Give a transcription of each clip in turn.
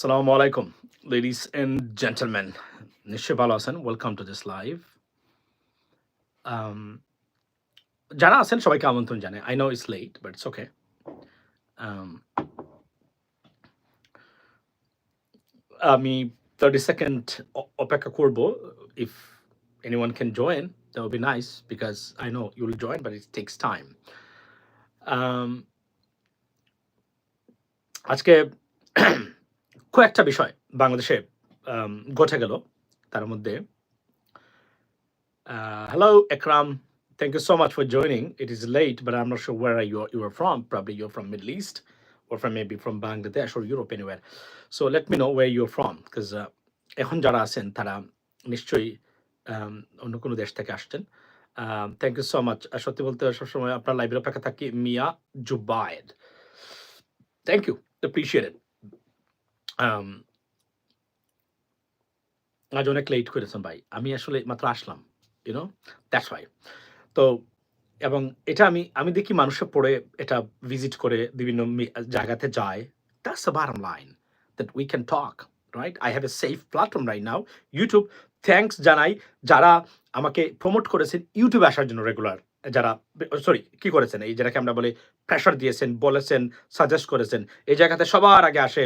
Assalamu alaikum, ladies and gentlemen. নিশ্চয়ই ভালো আছেন ওয়েলকাম টু দিস লাইভ যারা আছেন সবাইকে আমন্ত্রণ জানাই I know it's late but it's okay Um, আমি থার্টি সেকেন্ড অপেক্ষা করব if anyone can join that will be nice because I know you will join but it takes time Um, আজকে কয়েকটা বিষয় বাংলাদেশে um, ঘটে গেল তার মধ্যে Uh, hello, Ekram. Thank you so much for joining. It is late, but I'm not sure where are you you are from. Probably you're from Middle East, or from maybe from Bangladesh or Europe anywhere. So let me know where you're from, because uh, এখন যারা আছেন তারা নিশ্চয়ই um, অন্য কোনো দেশ থেকে আসছেন থ্যাংক ইউ সো মাচ সত্যি বলতে সবসময় আপনার লাইভের অপেক্ষা থাকি Miah Zubayed thank you appreciated আজ অনেক লেট করেছেন ভাই। আমি আসলে মাত্র আসলাম ইউনো দ্যাটস ওয়াই তো, এবং এটা আমি আমি দেখি মানুষে পড়ে এটা ভিজিট করে বিভিন্ন জায়গাতে যায়। That's the bottom line that we can talk right I have a safe platform right now YouTube thanks জানাই যারা আমাকে প্রমোট করেছেন ইউটিউবে আসার জন্য রেগুলার যারা সরি কি করেছেন? এই যেটাকে আমরা বলি প্রেশার দিয়েছেন, বলেছেন সাজেস্ট করেছেন, এই জায়গাতে সবার আগে আসে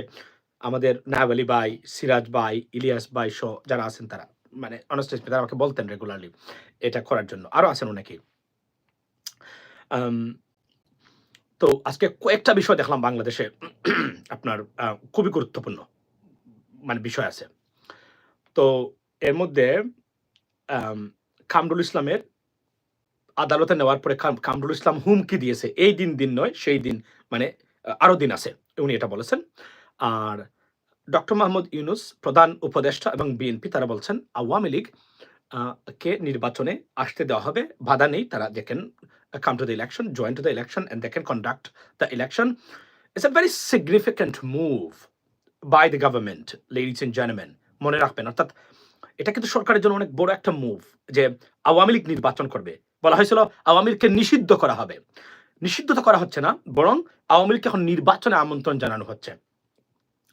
আমাদের নায়াব আলী ভাই সিরাজ ভাই ইলিয়াস ভাই সহ যারা আছেন তারা মানে অনেস্ট তারা আমাকে বলতেন রেগুলারলি এটা করার জন্য। আরও আছেন অনেকেই। তো আজকে কয়েকটা বিষয় দেখলাম বাংলাদেশে। আপনার খুবই গুরুত্বপূর্ণ মানে বিষয় আছে। তো এর মধ্যে কামরুল ইসলামের আদালতে নেওয়ার পরে কাম- কামরুল ইসলাম হুমকি দিয়েছে। এই দিন দিন নয় সেই দিন মানে আহ, আরও দিন আছে উনি এটা বলেছেন। আর ডক্টর মাহমুদ ইউনুস প্রধান উপদেষ্টা এবং বিএনপি তারা বলছেন আওয়ামী লীগ কে নির্বাচনে আসতে দেওয়া হবে? বাধা নেই। তারা দেখেন come to the election, join to the election, and they can conduct the election. It's a very significant move by the government, ladies and gentlemen. মনে রাখবেন। অর্থাৎ এটা কিন্তু সরকারের জন্য অনেক বড় একটা মুভ যে আওয়ামী লীগ নির্বাচন করবে। বলা হয়েছিল আওয়ামী লীগকে নিষিদ্ধ করা হবে। নিষিদ্ধ তো করা হচ্ছে না বরং আওয়ামী লীগকে এখন নির্বাচনে আমন্ত্রণ জানানো হচ্ছে।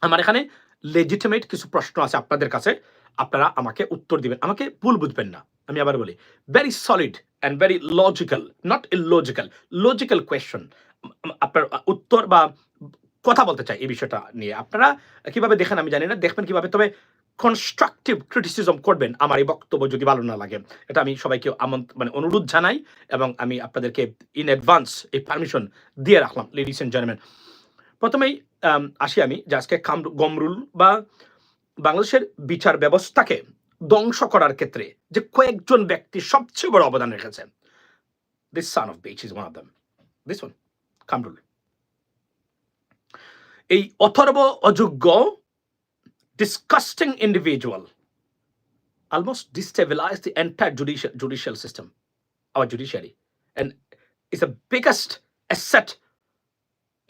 আমার এখানে লেজিটিমেট কিছু প্রশ্ন আছে আপনাদের কাছে, আপনারা আমাকে উত্তর দিবেন। আমাকে ভুল বুঝবেন না, আমি আবার বলি। Very solid and very logical not illogical logical question আপনার উত্তর বা কথা বলতে চাই এই বিষয়টা নিয়ে। আপনারা কীভাবে দেখেন আমি জানি না, দেখবেন কীভাবে। তবে কনস্ট্রাকটিভ ক্রিটিসিজম করবেন আমার এই বক্তব্য যদি ভালো না লাগে। এটা আমি সবাইকে মানে অনুরোধ জানাই এবং আমি আপনাদেরকে ইন অ্যাডভান্স এই পারমিশন দিয়ে রাখলাম লেডিস এন্ড জেন্টলম্যান প্রথমেই আসি আমি যে আজকে গমরুল বা বাংলাদেশের বিচার ব্যবস্থাকে ধ্বংস করার ক্ষেত্রে যে কয়েকজন ব্যক্তি সবচেয়ে বড় অবদান রেখেছেন this son of bitch is one of them this one Kamrul এই অথর্ব অযোগ্য disgusting individual almost destabilize the entire judicial judicial system, our judiciary. And it's the biggest asset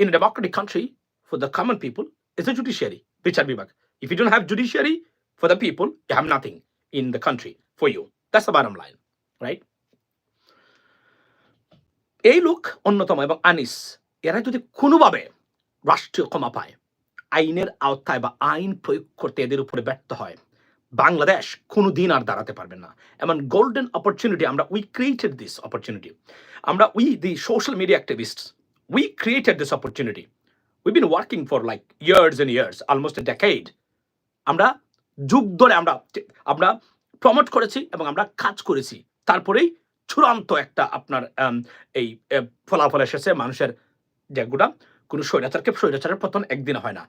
in a democratic country for the common people is the judiciary, বিচার বিভাগ. If you don't have judiciary for the people, you have nothing in the country for you. That's the bottom line, right? এই লোক অন্যতম এবং আনিস এরা যদি কোনোভাবে রাষ্ট্রীয় ক্ষমা পায় আইনের আওতায় বা আইন প্রয়োগ করতে এদের উপরে ব্যর্থ হয় বাংলাদেশ কোনোদিন আর দাঁড়াতে পারবে না এমন গোল্ডেন অপরচুনিটি আমরা উই ক্রিয়েটেড দিস অপরচুনিটি আমরা we the social media activist we created this opportunity we been working for like years and years almost a decade আমরা যুগ ধরে আমরা আমরা প্রমোট করেছি এবং আমরা কাজ করেছি। তারপরেই চূড়ান্ত একটা আপনার এই ফলাফল এসেছে মানুষের যেগুলা কোনো স্বৈরাচারকে স্বৈরাচারের পতন একদিনে হয় না।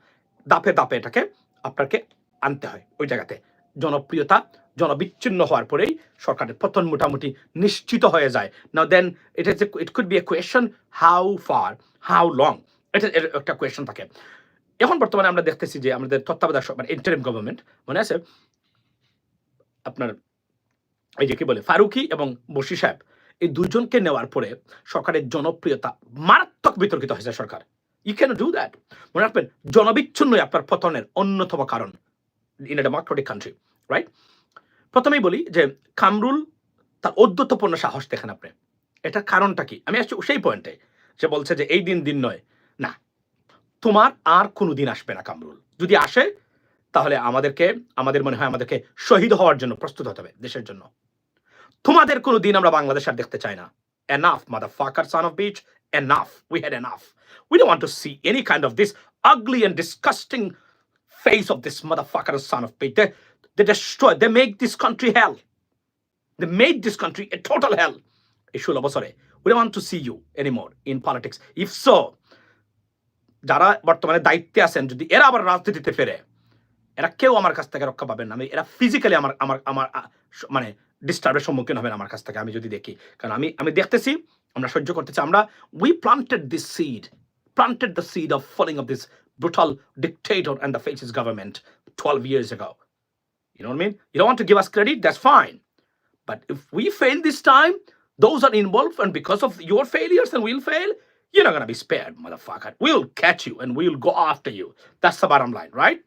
দাপে দাপে এটাকে আপনাকে আনতে হয় ওই জায়গাতে। জনপ্রিয়তা জনবিচ্ছিন্ন হওয়ার পরেই সরকারের পতন মোটামুটি নিশ্চিত হয়ে যায়। না দেন এটা যে it could be a question how far how long এটা একটা কোয়েশন থাকে। এখন বর্তমানে আমরা দেখতেছি যে আমাদের তত্ত্বাবধায়ক সরকার ইন্টারিম গভর্নমেন্ট মনে আছে? আপনার এই যে কি বলে, ফারুকি এবং বসি সাহেব, এই দুজনকে নেওয়ার পরে সরকারের জনপ্রিয়তা মারাত্মক বিতর্কিত হয়েছে সরকার। ইউ ক্যান ডু দ্যাট মনে রাখবেন, জনবিচ্ছিন্নই আপনার পতনের অন্যতম কারণ in a democratic country right প্রথমেই বলি যে কামরুল তার ঔদ্ধত্যপূর্ণ সাহস দেখেন আপনি। এটার কারণটা কি? আমি আসছি সেই পয়েন্টে সে বলছে যে এই দিন দিন নয়। না তোমার আর কোনো দিন আসবে না কামরুল। যদি আসে তাহলে আমাদেরকে আমাদের মনে হয় আমাদেরকে শহীদ হওয়ার জন্য প্রস্তুত হতে হবে দেশের জন্য। তোমাদের কোনো দিন আমরা বাংলাদেশ আর দেখতে চাই না। Enough mother fucker son of bitch enough we had enough we don't want to see any kind of this ugly and disgusting face of this motherfucker son of bitch. They, they destroy, they make this country hell. They made this country a total hell. এই ষোলো বছরে we don't want to see you anymore in politics. If so, যারা বর্তমানে দায়িত্বে আছেন যদি এরা আবার রাজনীতিতে ফেরে এরা কেউ আমার কাছ থেকে রক্ষা পাবেন না আমি এরা ফিজিক্যালি আমার আমার আমার মানে ডিস্টার্বের সম্মুখীন হবেন আমার কাছ থেকে আমি যদি দেখি কারণ আমি আমি দেখতেছি আমরা সহ্য করতেছি আমরা we planted this seed planted the seed of falling of this brutal dictator and the fascist government 12 years ago. You know what I mean? You don't want to give us credit, that's fine. But if we fail this time, those are involved, and because of your failures, and we'll fail, you're not gonna be spared, motherfucker. We'll catch you and we'll go after you. That's the bottom line, right?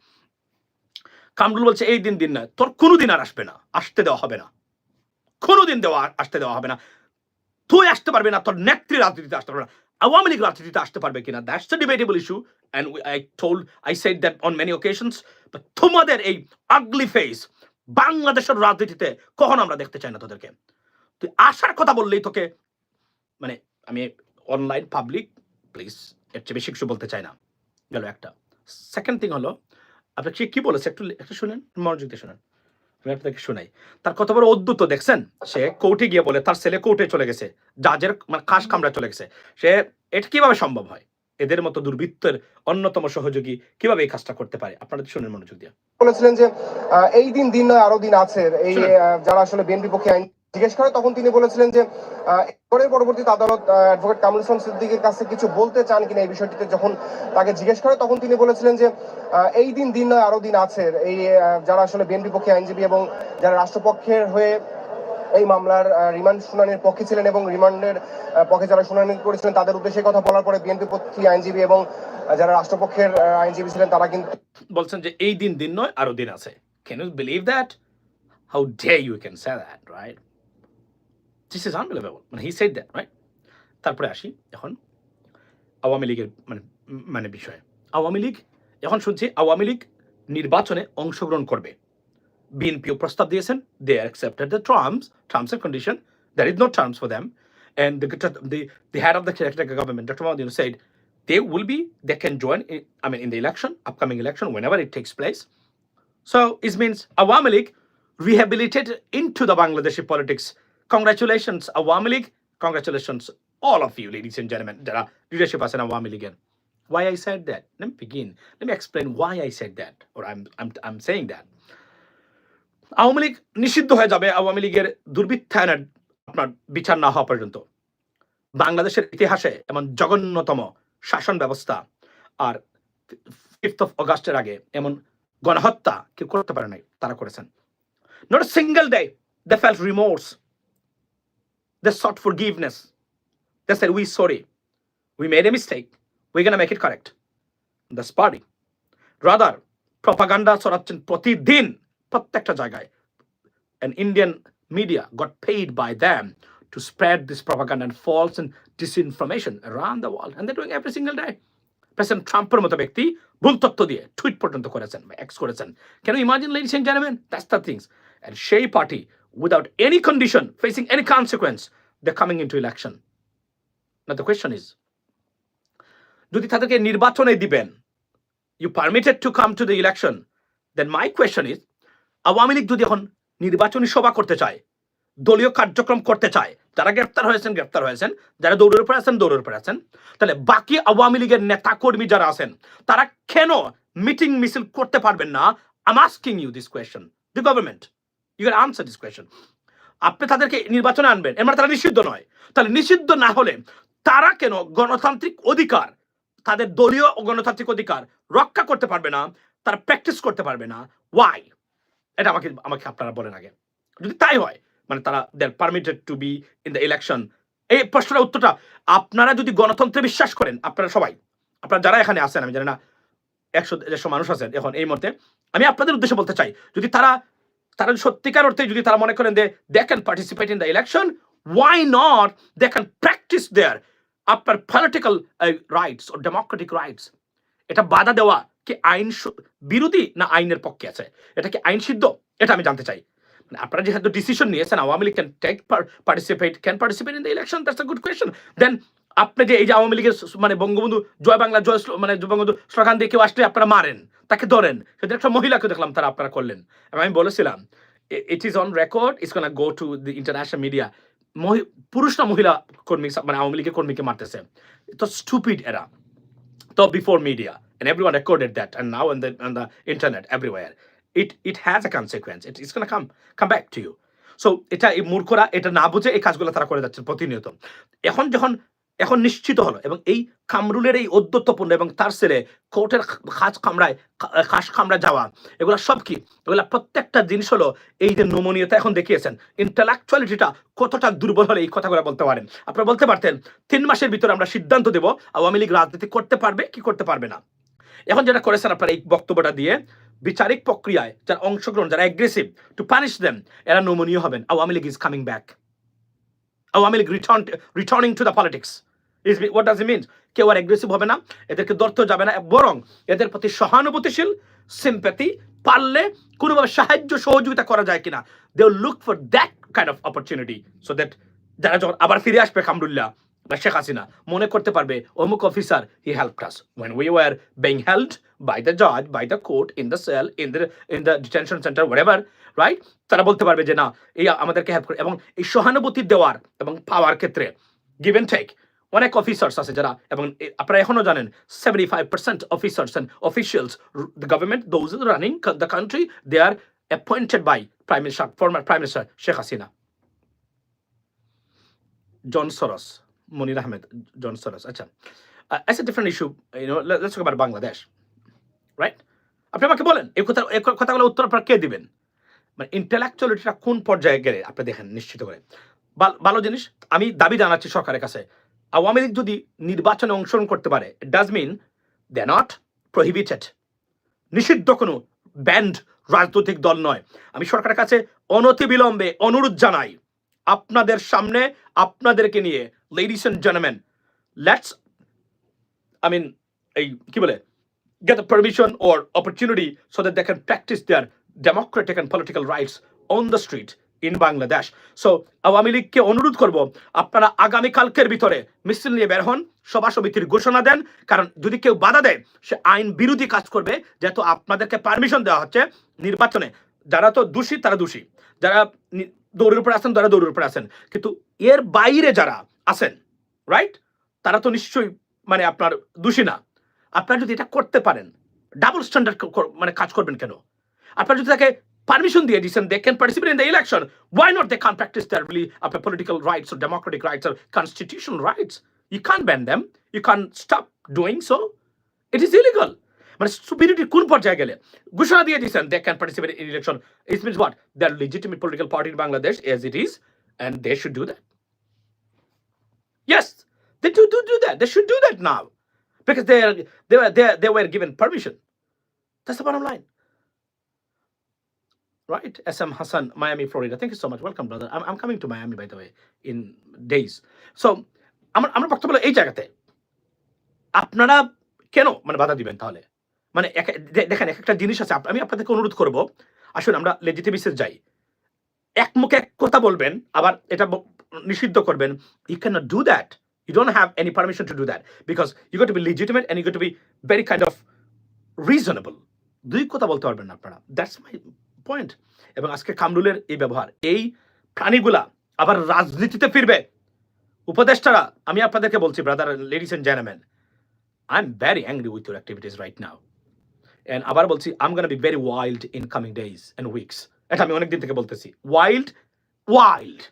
Kamrul বলছে এই দিন দিন না তোর কোনোদিন আর আসবে না আসতে দেওয়া হবে না কোনোদিন দেওয়া আসতে দেওয়া হবে না তুই আসতে পারবে না তোর নেত্রী রাজনীতিতে আসতে পারবে না আওয়ামী লীগ রাজনীতিতে আসতে পারবে কিনা? That's the debatable issue and I told I said that on many occasions তোমাদের এই আগলি ফেস বাংলাদেশের রাজনীতিতে কখনো আমরা দেখতে চাই না তোদেরকে। তুই আসার কথা বললেই তোকে মানে আমি অনলাইন পাবলিক প্লিজ এর চেয়ে বেশি কিছু বলতে চাই না। গেল একটা। সেকেন্ড থিং হলো আপনি সে কি বলেছে? একটু একটু শুনেন, মনোযোগ দিয়ে শুনেন। আমি আপনাকে শোনাই। তার কত বড় অদ্ভুত দেখছেন? সে কোর্টে গিয়ে বলে তার ছেলে কোর্টে চলে গেছে। জাজের মানে খাস কামড়া চলে গেছে। সে এটা কীভাবে সম্ভব হয়? এদের মতো দুর্বৃত্তের অন্যতম সহযোগী কীভাবে এই কাজটা করতে পারে? আপনারা শুনেন মনোযোগ দিয়ে। বলেছিলেন যে এই দিন দিন নয় আরও দিন আছে। এই যারা আসলে বিএনপি পক্ষে আইন জিজ্ঞেস করে তখন তিনি বলেছিলেন যে আহ, এরপরের পরবর্তীতে আদালত অ্যাডভোকেট কামরুল ইসলাম সিদ্দিকের কাছে কিছু বলতে চান কিনা এই বিষয়টিতে যখন তাকে জিজ্ঞেস করে তখন তিনি বলেছিলেন যে এই দিন দিন নয় আরও দিন আছে। এই যারা আসলে বিএনপি পক্ষে আইনজীবী এবং যারা রাষ্ট্রপক্ষের হয়ে এই মামলার রিমান্ড শুনানির পক্ষে ছিলেন এবং রিমান্ডের পক্ষে যারা শুনানি করেছিলেন তাদের উদ্দেশ্যে কথা বলার পরে বিএনপি পক্ষী আইনজীবী এবং যারা রাষ্ট্রপক্ষের আইনজীবী ছিলেন তারা কিন্তু বলছেন যে এই দিন দিন নয় আরও দিন আছে। Can you believe that how dare you can say that right this is unbelievable মানে হি সেড দ্যাট রাইট তারপরে আসি এখন আওয়ামী লীগের মানে মানে বিষয়ে আওয়ামী লীগ এখন শুনছি আওয়ামী লীগ নির্বাচনে অংশগ্রহণ করবে বিএনপিও প্রস্তাব দিয়েছেন they accepted the terms terms and condition there is no terms for them and the, the, the head of the Caretaker government, Dr. Said they will be, they can join, in, I mean, in the election, upcoming election, whenever it takes place. So it means Awami League rehabilitated into the Bangladeshi politics. Congratulations, Awami League. Congratulations, all of you, ladies and gentlemen, that are leadership as an Awami League. Why I said that? Let me begin. Let me explain why I said that, or I'm, I'm, I'm saying that. Awami League নিষিদ্ধ হয়ে যাবে আওয়ামী লীগের দুর্বৃত্তায়নের আপনার বিচার না হওয়া পর্যন্ত বাংলাদেশের ইতিহাসে এমন জঘন্যতম শাসন ব্যবস্থা আর ফিফথ অফ অগাস্টের আগে এমন গণহত্যা কেউ করতে পারে নাই তারা করেছেন not single day they felt remorse They sought forgiveness they said we sorry we made a mistake we can make it correct that's party rather propaganda ছড়াচ্ছেন প্রতিদিন প্রত্যেকটা জায়গায় an Indian media got paid by them to spread this propaganda and false and disinformation around the world. And they're doing every single day. President ট্রাম্পের মতো ব্যক্তি ভুল তথ্য দিয়ে টুইট পর্যন্ত করেছেন বা এক্স করেছেন কেন imagine ladies and gentleman that's the things and সেই party without any facing any consequence they coming into election না দ্য কোয়েশ্চন ইজ যদি তাদেরকে নির্বাচনে দিবেন you permitted to come to the election then my question is Awami League যদি এখন নির্বাচনী সভা করতে চায়, দলীয় কার্যক্রম করতে চায়, যারা গ্রেপ্তার হয়েছেন গ্রেপ্তার হয়েছেন, যারা দৌড়ের উপরে আছেন, দৌড়ের উপরে আছেন, তাহলে বাকি আওয়ামী লীগের নেতা কর্মী যারা আছেন, তারা কেন মিটিং মিছিল করতে পারবেন না? I'm asking you this question the government you can answer this question আপনি তাদেরকে নির্বাচনে আনবেন, এর মানে তারা নিষিদ্ধ নয়। তাহলে নিষিদ্ধ না হলে তারা কেন গণতান্ত্রিক অধিকার, তাদের দলীয় গণতান্ত্রিক অধিকার রক্ষা করতে পারবে না, তারা প্র্যাকটিস করতে পারবে না? ওয়াই এটা আমাকে আমাকে আপনারা বলেন আগে। যদি তাই হয় মানে তারা they're permitted to be in the election এই প্রশ্নের উত্তরটা আপনারা যদি গণতন্ত্রে বিশ্বাস করেন, আপনারা সবাই, আপনারা যারা এখানে আছেন, আমি জানি না, একশো, দেড়শো মানুষ আছেন এখন এই মুহূর্তে, আমি আপনাদের উদ্দেশ্যে বলতে চাই, যদি তারা তারা সত্যিকার অর্থে যদি তারা মনে করেন যে they can participate in the election why not they can practice their আপনার পলিটিক্যাল রাইটস ও ডেমোক্রেটিক রাইটস এটা বাধা দেওয়া কি আইন বিরোধী না আইনের পক্ষে আছে? এটা কি আইন সিদ্ধ? এটা আমি জানতে চাই। মানে আপনারা যেহেতু ডিসিশন নিয়েছেন, Awami League can take participate can participate in the election that's a good question then আপনি যে এই যে আওয়ামী লীগের মানে বঙ্গবন্ধু, জয় বাংলা, জয় মানে বঙ্গবন্ধু স্লোগান দিয়ে কেউ আসলে আপনারা মারেন। তাকে ধরেন। সেটা একটা মহিলাকে দেখলাম তারা আপনারা করলেন। এবং আমি বলেছিলাম it is on record it's gonna go to the international media পুরুষ না মহিলা কর্মী মানে আওয়ামী লীগের কর্মীকে মারতেছে। তো স্টুপিড এরা তো before media and everyone recorded that and now on the on the internet everywhere. It it has a consequence. It, it's gonna come come back to you. So এটা এই মূর্খরা এটা না বুঝে এই কাজগুলো তারা করে যাচ্ছে প্রতিনিয়ত। এখন যখন এখন নিশ্চিত হলো এবং এই কামরুলের এই ঔদ্যত্যপূর্ণ এবং তার ছেলে কোর্টের খাস কামড়ায় খাস কামড়া যাওয়া। এগুলো সব কি? এগুলা প্রত্যেকটা জিনিস হলো এই যে নমনীয়তা এখন দেখিয়েছেন। ইন্টালেকচুয়ালিটিটা কতটা দুর্বল হলে এই কথাগুলো বলতে পারেন? আপনারা বলতে পারতেন, তিন মাসের ভিতরে আমরা সিদ্ধান্ত দেব আওয়ামী লীগ রাজনীতি করতে পারবে কি করতে পারবে না। এখন যেটা করেছেন আপনারা এই বক্তব্যটা দিয়ে, বিচারিক প্রক্রিয়ায় যারা অংশগ্রহণ, যারা অ্যাগ্রেসিভ টু পানিশ দেন এরা নমনীয় হবেন। Awami League is coming back Awami League return returning to the politics is what does it means কেউ আর অ্যাগ্রেসিভ হবে না, এদেরকে দর্থ যাবে না, বরং এদের প্রতি সহানুভূতিশীল সিম্প্যাথি পারলে কোনোভাবে সাহায্য, সহযোগিতা করা যায় কিনা they look for that kind of opportunity so that যারা যখন আবার ফিরে আসবে কামরুল্লাহ বা শেখ হাসিনা, মনে করতে পারবে, অমুক officer he help us when we were being held by the judge, by the court, in the cell, in the in the detention center, whatever right? তারা বলতে পারবে যে না, এই আমাদেরকে হেল্প করে। এবং এই সহানুভূতি দেওয়ার এবং পাওয়ার ক্ষেত্রে গিভ এন্ড টেক অনেক অফিসার্স আছে যারা, এবং আপনারা এখনও জানেন seventy five percent officers and officials the government those running the country they are appointed by prime minister former prime minister Sheikh Hasina জন সরস মনির আহমেদ জন সরস আচ্ছা। Is a different issue about Bangladesh right আপনি আমাকে বলেন, এই কথা কথাগুলো উত্তর আপনারা কে দিবেন? মানে ইন্টেলেকচুয়ালিটিটা কোন পর্যায়ে গেলে আপনি দেখেন নিশ্চিত করে। ভালো জিনিস, আমি দাবি জানাচ্ছি সরকারের কাছে, আওয়ামী লীগ যদি নির্বাচনে অংশগ্রহণ করতে পারে does mean they not prohibited নিষিদ্ধ কোনো ব্যান্ড রাজনৈতিক দল নয়। আমি সরকারের কাছে অনতিবিলম্বে অনুরোধ জানাই, আপনাদের সামনে আপনাদেরকে নিয়ে ladies and gentleman let's I mean এই কি বলে, get the permission so that they can practice their democratic and political rights on the street in Bangladesh. So Awami লীগকে অনুরোধ করব, আপনারা আগামী কালকের ভিতরে মিছিল নিয়ে বের হন, সভা সমিতির ঘোষণা দেন। কারণ যদি কেউ বাধা দেয়, সে আইন বিরোধী কাজ করবে, যেহেতু আপনাদেরকে পারমিশন দেওয়া হচ্ছে নির্বাচনে। যারা তো দোষী, তারা দোষী। যারা দৌড়ের উপরে আছেন, তারা দৌড়ের উপরে আছেন। কিন্তু এর বাইরে যারা আছেন রাইট তারা তো নিশ্চয়ই মানে আপনার দোষী না। আপনারা যদি এটা করতে পারেন ডাবল স্ট্যান্ডার্ড মানে কাজ করবেন কেন? আপনারা যদি তাকে পারমিশন দিয়ে দিচ্ছেন they can participate in the election why not they can practice their really আপনার political rights or democratic rights or constitutional rights you can't ban them you can't stop doing so it is illegal মানে সুপিরিটি কোন পর্যায়ে গেলে ঘোষণা দিয়ে দিয়েছেন they can participate in election it means what they are legitimate political party in Bangladesh as it is and they should do that yes they do do do that they should do that now because they are they were they, they were given permission. That's the bottom line. Right? SM Hassan, Miami, Florida. Thank you so much. Welcome, brother. I'm, I'm coming to Miami, by the way, in days. So, আমার আমার বক্তব্য এই জায়গাতে আপনারা কেন মানে বাধা দিবেন তাহলে মানে দেখেন এক একটা জিনিস আছে আমি আপনাদেরকে অনুরোধ করব আসুন আমরা লেজিটিমিসে যাই এক মুখে এক কথা বলবেন আবার এটা ব- নিষিদ্ধ করবেন you can do that have any permission to do that because you got to be legitimate and you got to be very kind of reasonable. দুই কথা বলতে পারবেন আপনারা দ্যাটস মাই পয়েন্ট এবং আজকে কামরুলের এই ব্যবহার। এই প্রাণীগুলা আবার রাজনীতিতে ফিরবে। উপদেষ্টারা আমি আপনাদেরকে বলছি brother ladies and gentleman I am very angry with your activities right now and আবার বলছি I am gonna be very wild in coming days and weeks এটা আমি অনেকদিন থেকে বলতেছি। Wild wild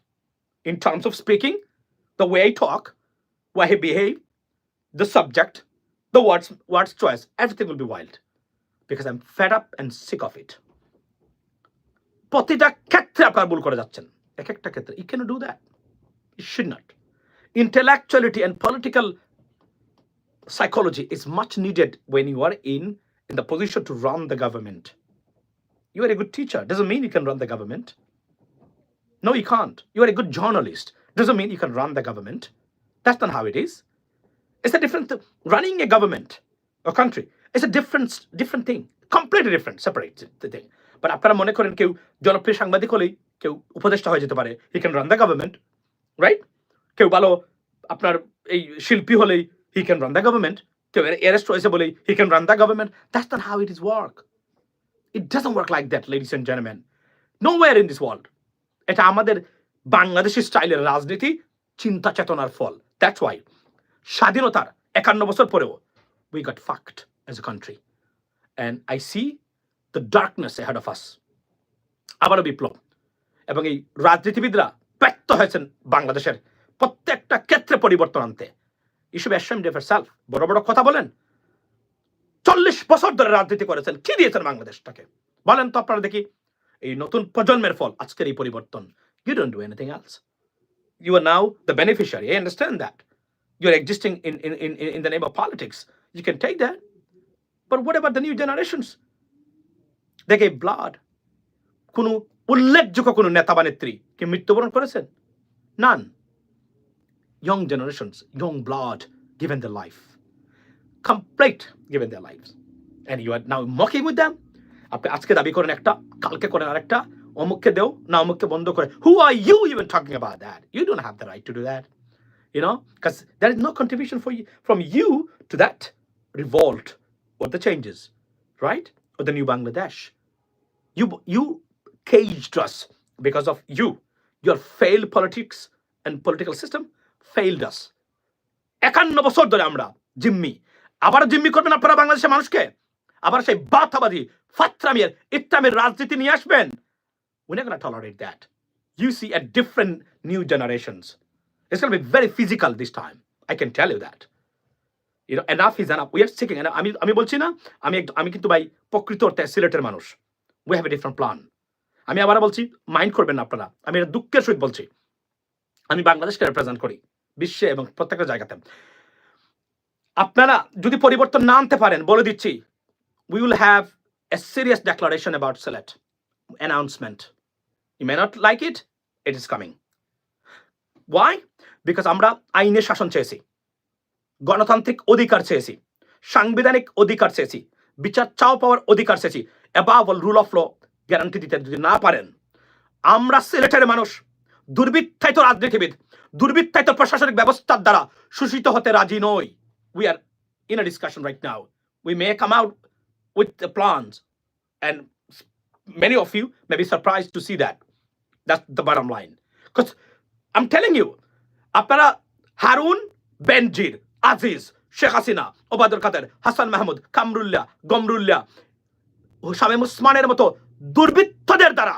in terms of speaking the way I talk why he behaved, the subject, the words, words choice, everything will be wild. Because I'm fed up and sick of it. প্রতিটা ক্ষেত্রে আপনারা ভুল করে যাচ্ছেন এক একটা ক্ষেত্রে you can do that you should not intellectuality and political psychology is much needed when you are in in the position to run the government you are a good teacher doesn't mean you can run the government no you can't you are a good journalist doesn't mean you can run the government that's not how it is. It's a different th- running a government, a country, it's a different different thing completely different separate thing But আপনারা মনে করেন কেউ জনপ্রিয় সাংবাদিক হলেই কেউ উপদেষ্টা হয়ে যেতে পারে। He can run the government right কেউ ভালো আপনার এই শিল্পী হলেই he can run the government কেউ অ্যারেস্ট হয়েছে বলেই he can run the government that's not how it is work it doesn't work like that ladies and gentleman no war in this world এটা আমাদের বাংলাদেশি স্টাইলের রাজনীতি, চিন্তা চেতনার ফল। দ্যাটস ওয়াই স্বাধীনতার একান্ন বছর পরেও we got fucked as a country and I see the darkness ahead of us আবারও বিপ্লব। এবং এই রাজনীতিবিদরা ব্যর্থ হয়েছেন বাংলাদেশের প্রত্যেকটা ক্ষেত্রে পরিবর্তন আনতে। ইস্যু অ্যাসেম্বলি অফ সাল বড় বড় কথা বলেন। চল্লিশ বছর ধরে রাজনীতি করেছেন। কি দিয়েছেন বাংলাদেশটাকে? বলেন তো আপনারা দেখি। এই নতুন প্রজন্মের ফল, আজকের এই পরিবর্তন। You don't do anything else you are now the beneficiary I understand that you are existing in in in in the name of politics you can take that but whatever the new generations দেখে blood কোনো উল্লেখযোগ্য কোনো নেতা বা নেত্রী কি মৃত্যুবরণ করেছেন নান young generations, young blood, given their life, complete given their lives. And you are now mocking with them. আপনি আজকে দাবি করেন একটা কালকে করেন আরেকটা অমুককে দেও না অমুককে বন্ধ করে who are you even talking about that you don't have the right to do that you know because there is no contribution for you from you to that revolt or the changes right or the new bangladesh you you caged us because of you your failed politics and political system failed us একান্ন বছর ধরে আমরা জিম্মি আবার জিম্মি করবেন আপনারা বাংলাদেশের মানুষকে আবার সেই বাথাবাদী ফাত্রামিয়ার ইত্তামের রাজনীতি নিয়ে আসবেন we're not going to tolerate that you see a different new generations it's going to be very physical this time i can tell you that Enough is enough. We are আমি আমি বলছি না, আমি আমি কিন্তু ভাই প্রকৃত অর্থে সিলেটের মানুষ। We have a different plan. আমি আবার বলছি মাইন্ড করবেন না আপনারা। আমি এটা দুঃখের সহিত বলছি। আমি বাংলাদেশকে রিপ্রেজেন্ট করি, বিশ্বে এবং প্রত্যেকটা জায়গাতে। আপনারা যদি পরিবর্তন না আনতে পারেন, বলে দিচ্ছি we will have a serious declaration about Sylhet announcement you may not like it it is coming why because আমরা আইনের শাসন চেয়েছি। গণতান্ত্রিক অধিকার চেয়েছি সাংবিধানিক অধিকার চেয়েছি বিচার চাও পাওয়ার অধিকার চেয়েছি above rule of law guarantee দিতে যদি না পারেন আমরা সিলেটের মানুষ দুর্বৃত্তায়িত রাজনীতিবিদ দুর্বৃত্তায়িত প্রশাসনিক ব্যবস্থার দ্বারা শোষিত হতে রাজি নই we are in a discussion right now we may come out with the plans and many of you may be surprised to see that. That's the bottom line. Because I'm telling you, আপনারা হারুন বেনজির আজিজ শেখ হাসিনা ওবায়দুল কাদের হাসান মাহমুদ কামরুল্লাহ গমরুল্লাহ ও শামীম উসমানের মতো দুর্বৃত্তদের দ্বারা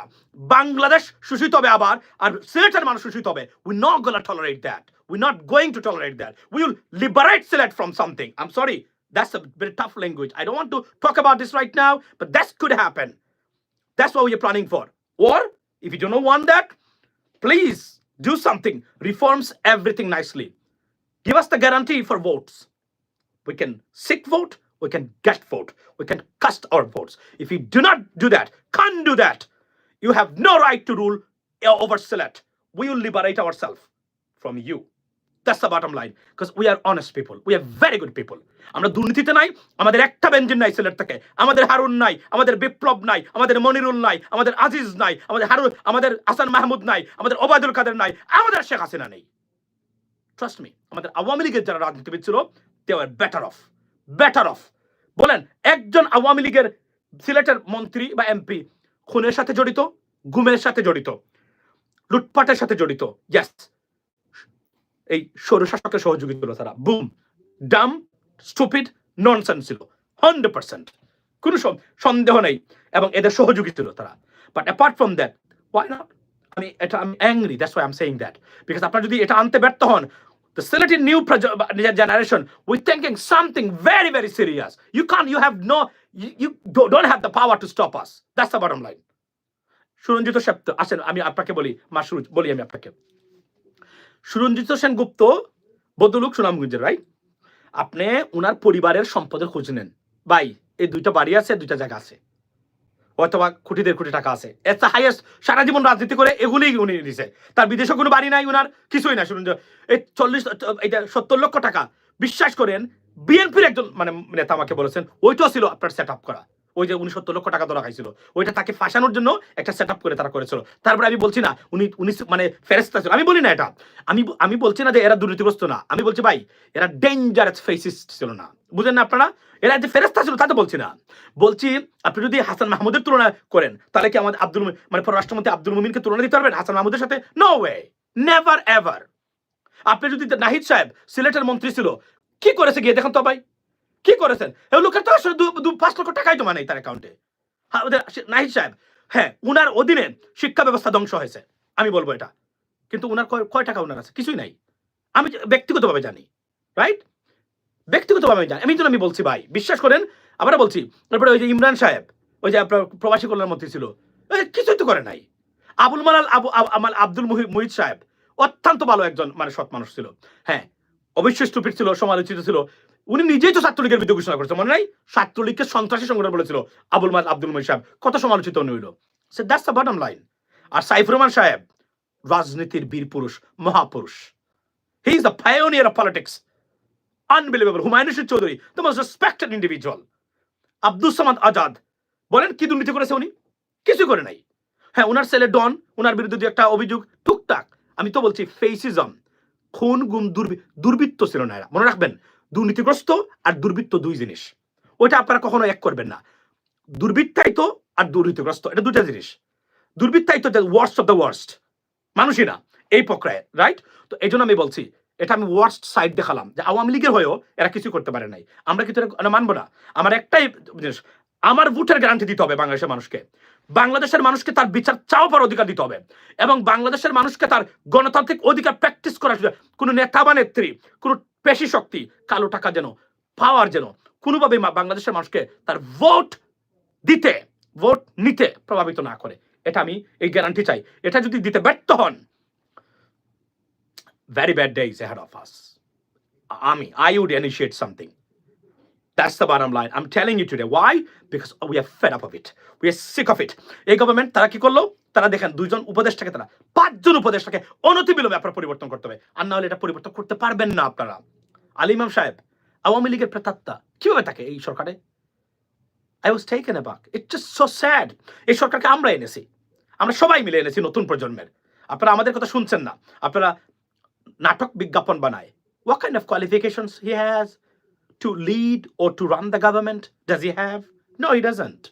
বাংলাদেশ শোষিত হবে আবার আর সিলেটের মানুষ শোষিত হবে। We not gonna tolerate that we not going to tolerate that we will liberate Sylhet from something I am sorry that's a very tough language I don't want to talk about this right now but that's could happen That's what we're planning for. Or if you don't want that, please do something. Reforms everything nicely. Give us the guarantee for votes. We can seek vote, we can get vote, we can cast our votes. If you do not do that, can't do that, you have no right to rule over Select. We will liberate ourselves from you. That's the bottom line. Because we are honest people. We are very good people. আমরা দুর্নীতিতে নাই আমাদের একটা benzene নাই সিলেট থেকে আমাদের হারুন নাই আমাদের বিপ্লব নাই আমাদের মনিরুল নাই আমাদের আজিজ নাই আমাদের হারুন আমাদের হাসান মাহমুদ নাই আমাদের ওবায়দুল কাদের নাই আমাদের শেখ হাসিনা নেই ট্রাস্ট মি আমাদের আওয়ামী লীগের যারা রাজনীতিবিদ ছিল they are better off better off বলেন, একজন আওয়ামী লীগের সিলেটের মন্ত্রী বা এমপি খুনের সাথে জড়িত গুমের সাথে জড়িত, লুটপাটের সাথে জড়িত ইয়াস এই স্বৈরশাসকের সহযোগী ছিল তারা। বুম ডাম স্টুপিড ননসেন্স ছিল হান্ড্রেড পার্সেন্ট কোনো সন- সন্দেহ নেই, এবং এদের সহযোগী ছিল তারা। But apart from that why not আমি এটা, আমি angry that's why I'm saying that because আপনারা যদি এটা আনতে ব্যর্থ হন the Selected new generation, we're thinking something very, very serious. You can't, you have no, you, you don't have the power to stop us. That's the bottom line. Suranjit সেপ্ত আসেন আমি আপনাকে বলি মাসরুজ বলি আমি আপনাকে সুরঞ্জিত সেনগুপ্ত বদলুক সুনামগঞ্জের রাইট আপনি ওনার পরিবারের সম্পদের খোঁজ নেন ভাই এই দুইটা বাড়ি আছে দুইটা জায়গা আছে অথবা কোটি দেড় কোটি টাকা আছে। এর হাইয়েস্ট সারা জীবন রাজনীতি করে এগুলি উনি নিছে। তার বিদেশে কোনো বাড়ি নাই উনার, কিছুই না শুনুন, এই চল্লিশ এটা সত্তর লক্ষ টাকা। বিশ্বাস করেন বিএনপির একজন মানে নেতা আমাকে বলেছেন, ওইটাও ছিল আপনার সেট আপ করা। ওই যে উনি সত্তর লক্ষ টাকা ধরা খাইছিল, ওইটা তাকে ফাঁসানোর জন্য একটা সেট করে তারা করেছিল। তারপরে আমি বলছি না, উনি উনি মানে ফেরেস্তা ছিল। আমি বলি না এটা। আমি আমি বলছি না যে এরা দুর্নীতিগ্রস্ত না। আমি বলছি, ভাই, এরা ডেঞ্জারাস ফেসিস্ট ছিল না। বুঝেন না আপনারা? এরা যে ফেরেস্তা ছিল তা তো বলছি না। বলছি, আপনি যদি হাসান মাহমুদের তুলনা করেন, তাহলে কি আমাদের আব্দুল মানে পররাষ্ট্রমন্ত্রী আব্দুল মুমিনকে তুলনা দিতে পারবেন হাসান মাহমুদের সাথে? নো ওয়ে নেভার এভার আপনি যদি নাহিদ সাহেব, সিলেটের মন্ত্রী ছিল, কি করেছে গিয়ে দেখেন তো ভাই? কি করেছেন? এই লোকের তো আসলে দু- পাঁচ লক্ষ টাকাই জমা নেই তার অ্যাকাউন্টে নাহিদ সাহেব হ্যাঁ উনার অধীনে শিক্ষা ব্যবস্থা ধ্বংস হয়েছে, আমি বলব এটা। কিন্তু উনার কয় টাকা উনার আছে? কিছুই নাই। আমি ব্যক্তিগতভাবে জানি রাইট ব্যক্তিগতভাবে আমি জানি। আমি জন্য আমি বলছি ভাই, বিশ্বাস করেন আবার বলছি, তারপরে ওই যে ইমরান সাহেব, ওই যে আপনার প্রবাসী কল্যাণ মন্ত্রী ছিল কিছুই তো করে নাই। আবুল মালাল আবু আমাল আব্দুল মুহি- মুহিত সাহেব অত্যন্ত ভালো একজন মানে সৎ মানুষ ছিল। হ্যাঁ অবশ্যই স্টুপিড ছিল, সমালোচিত ছিল উনি নিজেই তো ছাত্রলীগের বিরুদ্ধে ঘোষণা করেছে। মনে নাই? ছাত্রলীগকে সন্ত্রাসী সংগঠন বলেছিল আবুল মাল আব্দুল মুহিত সাহেব। কত সমালোচিত উনি হইল। সে দ্যাটস দ্য বটম লাইন আর সাইফুর রহমান সাহেব, রাজনীতির বীর পুরুষ, মহাপুরুষ। He is the pioneer of politics unbelievable Humayun Rashid Chowdhury the most respected individual Abdul Samad Azad. বলেন, কি দুর্নীতি করেছে উনি? কিছু করে নাই। হ্যাঁ ওনার ছেলে ডন ওনার বিরুদ্ধে একটা অভিযোগ, টুকটাক। আমি তো বলছি, ফেসিজম। খুন, গুম দুর্বৃত্ত ছিল না এরা। মনে রাখবেন দুর্নীতিগ্রস্ত আর দুর্বৃত্ত দুই জিনিস। ওইটা আপনারা কখনো এক করবেন না। দুর্বৃত্তায়িত আর দুর্নীতিগ্রস্ত, এটা দুটা জিনিস। দুর্বৃত্তায়িত ওয়ার্স্ট অফ দ্য ওয়ার্স্ট মানুষই না, এই প্রক্রিয়ায় রাইট তো এই আমি বলছি, এটা আমি ওয়ার্স্ট সাইড দেখালাম, যে আওয়ামী লীগের হয়েও এরা কিছু করতে পারে নাই। আমরা কিন্তু মানবো না। আমার একটাই জিনিস, আমার ভোটের গ্যারান্টি দিতে হবে বাংলাদেশের মানুষকে। বাংলাদেশের মানুষকে তার বিচার চাওয়া পাওয়ার অধিকার দিতে হবে। এবং বাংলাদেশের মানুষকে তার গণতান্ত্রিক অধিকার প্র্যাকটিস করার কোনো নেতা বা নেত্রী, কোনো পেশি শক্তি, কালো টাকা যেন পাওয়ার যেন কোনোভাবে বাংলাদেশের মানুষকে তার ভোট দিতে ভোট নিতে প্রভাবিত না করে। এটা আমি এই গ্যারান্টি চাই। এটা যদি দিতে ব্যর্থ হন very bad day is ahead of us আমি I would initiate something. That's the bottom line. I'm telling you today. Why? Because we are fed up of it. We are sick of it. এই government তারা কি করল? তারা দেখেন দুইজন উপদেষ্টাকে তারা, পাঁচজন উপদেষ্টাকে অনতিবিলম্বে আপনারা পরিবর্তন করতে হবে। আর না হলে এটা পরিবর্তন করতে পারবেন না আপনারা। আলিমাম সাহেব, আওয়ামী লীগের প্রেতাত্মা, কীভাবে থাকে এই সরকারে? I was taken aback it's just so sad এই সরকারকে আমরা এনেছি। আমরা সবাই মিলে এনেছি নতুন প্রজন্মের। আপনারা আমাদের কথা শুনছেন না। আপনারা নাটক বিজ্ঞাপন বানায়। What kind of qualifications he has? to lead or to run the government does he have no he doesn't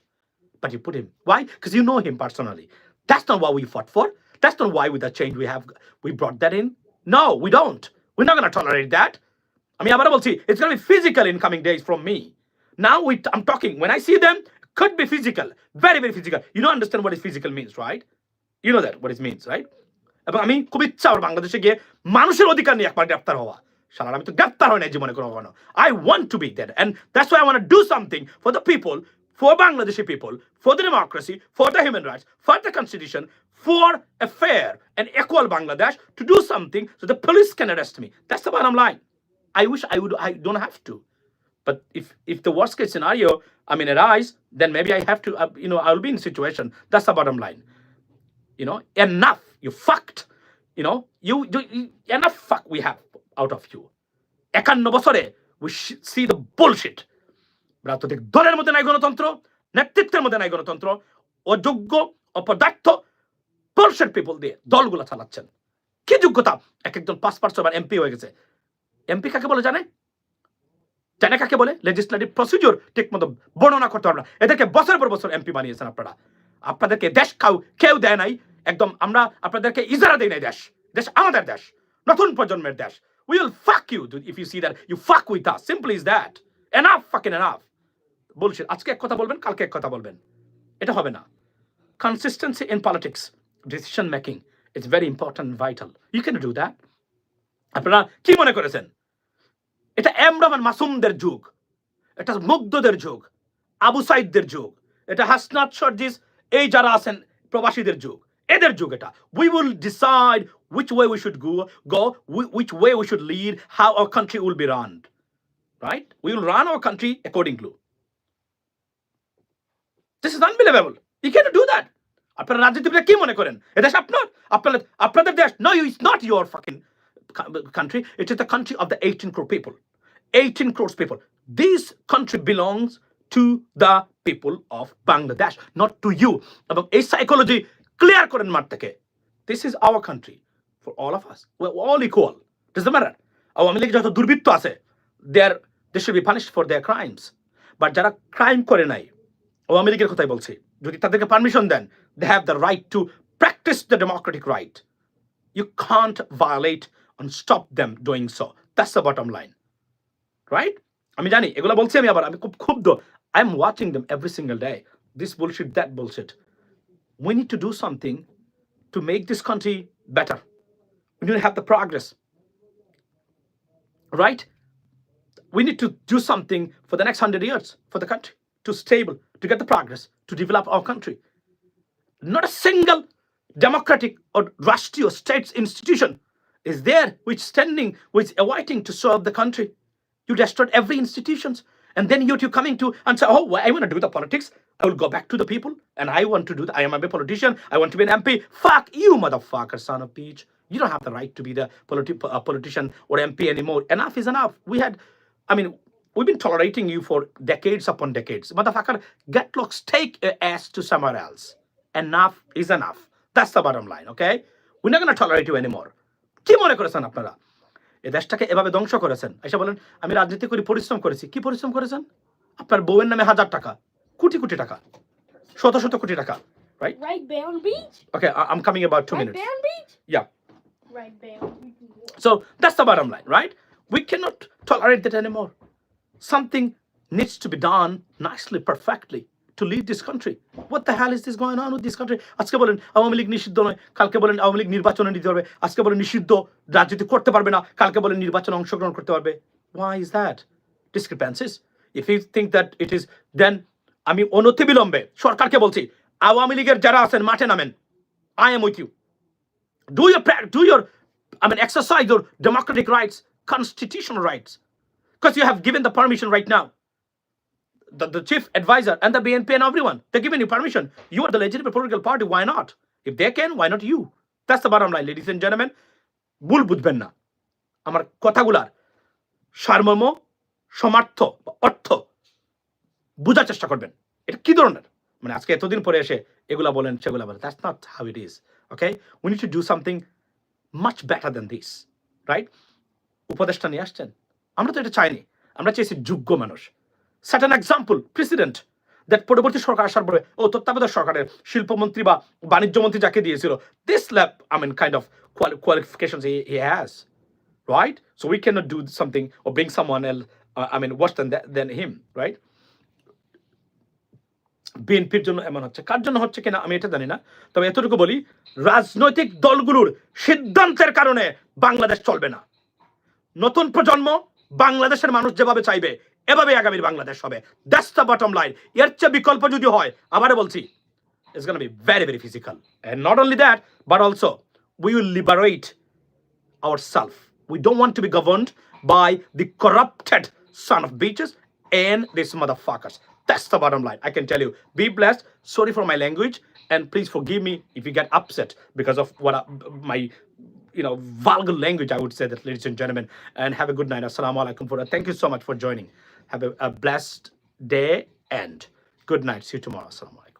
but you put him why because you know him personally that's not what we fought for that's not why with the change we have we brought that in no we don't we're not going to tolerate that I mean, আবার বলছি, it's going to be physical in coming days from me. Now we, I'm talking, when I see them, could be physical, very, very physical. You don't understand what is physical means, right? You know that, what it means, right? এবং আমি খুব ইচ্ছা আমার বাংলাদেশে গিয়ে মানুষের অধিকার নিয়ে একবার গ্রেপ্তার হওয়া সারা আমি তো গ্রেপ্তার হয় না জীবনে কোনো কখনো I want to be that and that's why I want do something for the people for Bangladeshi people for the democracy for the human rights for the constitution for a fair and equal Bangladesh to do something so the police can arrest me. That's the bottom line. I wish I would I don't have to. But if if the worst case scenario, I mean, arise, then maybe I have to. Uh, you know, I'll be in a situation. That's the bottom line. You know, enough. You fucked. You know, you, you, you- enough fuck we have Out of you. একান্ন বছরে sh- see the bullshit. রাজনৈতিক দলের মধ্যে নাই গণতন্ত্র, নেতৃত্বের মধ্যে নাই গণতন্ত্র, অযোগ্য, অপদার্থ, bullshit people দিয়ে দলগুলো চালাচ্ছেন। কি যোগ্যতা? এক একজন পাঁচ পাঁচ ছবার এমপি হয়ে গেছে। এমপি কাকে বলে জানে? জানে কাকে বলে? লেজিসলেটিভ প্রসিডিওর ঠিক মতো বর্ণনা করতে পারবে না। এদেরকে বছর পর বছর এমপি বানিয়েছেন আপনারা। আপনাদেরকে দেশ খাও কেউ দেয় নাই। একদম আমরা আপনাদেরকে ইজারা দেই নাই দেশ। দেশ আমাদের দেশ। নতুন প্রজন্মের দেশ। We will fuck you if you see that you fuck with us simple is that enough fucking enough বলছেন আজকে এক কথা বলবেন কালকে এক কথা বলবেন। এটা হবে না। Consistency in politics, decision making, it's very important and vital. You can do that. আপনারা কি মনে করেছেন? এটা এম রহমান মাসুমদের যুগ। এটা মুগ্ধদের যুগ। আবু সাইদদের যুগ। এটা হাসনাত সর্জিস এই যারা আছেন প্রবাসীদের যুগ। এদের যুগ এটা। We will decide which way we should go go whi- which way we should lead how our country will be run right we will run our country accordingly This is unbelievable. You cannot do that. আপনারা রাজনীতিবিদরা কি মনে করেন এদেশ আপনার আপনাদের আপনাদের দেশ no it's not your fucking country it is the country of the 18 crore people 18 crores people. This country belongs to the people of Bangladesh, not to you. এবং এই সাইকোলজি ক্লিয়ার করেন মার থেকে this is our country for all of us all equal does matter Awami League যত দুর্বৃত্ত আছে they are they should be punished for their crimes but যারা crime করে নাই আওয়ামী লীগের কথাই বলছি, যদি তাদেরকে permission then they have the right to practice the democratic right you can't violate and stop them doing so. That's the bottom line. Right? আমি জানি, এগুলো বলছি আমি আবার, আমি খুব ক্ষুব্ধ। I am watching them every single day this bullshit that bullshit we need to do something to make this country better We don't have the progress. Right? We need to do something for the next 100 years for the country to stable, to get the progress, to develop our country. Not a single democratic or Rashtriya state's institution is there which standing, which awaiting to serve the country. You destroyed every institutions. And then you two coming to and say, oh, well, I want to do the politics. I will go back to the people and I want to do that. I am a politician. I want to be an MP. Fuck you, motherfucker, son of peach. You don't have the right to be the politi- a politician or MP anymore. Enough is enough. We had, I mean, we've been tolerating you for decades upon decades. Motherfucker, get lost, take your ass to somewhere else. Enough is enough. That's the bottom line, okay? We're not going to tolerate you anymore. কি মনে করেছেন আপনারা এ দেশটাকে এভাবে ধ্বংস করেছেন এসে বলেন আমি রাজনীতি করি পরিশ্রম করেছি কি পরিশ্রম করেছেন আপনার বউয়ের নামে হাজার টাকা কোটি কোটি টাকা শত শত কোটি টাকা right beach? Okay I'm coming about two minutes bound So that's the bottom line, right? We cannot tolerate that anymore. Something needs to be done nicely, perfectly to lead this country. What the hell is this going on with this country? আজকে বলেন আওয়ামী লীগ নিষিদ্ধ নয় কালকে বলেন আওয়ামী লীগ নির্বাচনে নিতে পারবে আজকে বলেন নিষিদ্ধ রাজনীতি করতে পারবে না কালকে বলেন নির্বাচনে অংশগ্রহণ করতে পারবে why is that discrepancies if you think that it is then আমি অনতিবিলম্বে সরকারকে বলছি আওয়ামী লীগের যারা আছেন মাঠে নামেন I am with you do your prac- do your i mean exercise your democratic rights constitutional rights because you have given the permission right now the, the chief advisor and the bnp and everyone they're giving you permission you are the legitimate political party why not if they can why not you that's the bottom line ladies and gentlemen ভুল বুঝবেন না আমার কথাগুলার সারমর্ম সমার্থ বা অর্থ বোঝার চেষ্টা করবেন এটা কি ধরনের মানে আজকে এতদিন পরে এসে এগুলা বলেন সেগুলা বলেন that's not how it is okay we need to do something much better than this right উপদেশটা নিয়ে আসছেন আমরা তো এটা চাইনি আমরা চেয়েছি যোগ্য মানুষ set an example president that পরবর্তী সরকার আসার পরে ও তত্ত্বাবধায়ক সরকারের শিল্পমন্ত্রী বা বাণিজ্য মন্ত্রী যাকে দিয়েছিল this lab I mean kind of qualification he has right? So we cannot do something or bring someone else, uh, I mean, worse than that, than him, right? বিএনপির জন্য এমন হচ্ছে। কার জন্য হচ্ছে কিনা আমি এটা জানি না। তবে এতটুকু বলি, রাজনৈতিক দলগুলোর সিদ্ধান্তের কারণে বাংলাদেশ চলবে না। নতুন প্রজন্ম বাংলাদেশের মানুষ যেভাবে চাইবে এভাবে আগামীর বাংলাদেশ হবে। দ্যাটস দ্য বটম লাইন এর চেয়ে বিকল্প যদি হয়, আবারও বলছি it's gonna be very very physical and not only that but also we will liberate ourselves. We don't want to be governed by the corrupted son of bitches and these motherfuckers. That's the bottom line. I can tell you. Be blessed. Sorry for my language, and please forgive me if you get upset because of what I, my you know vulgar language. I would say that, ladies and gentlemen, and have a good night. Assalamu alaikum. For uh, thank you so much for joining. Have a, a blessed day and good night. See you tomorrow. Assalamu alaikum.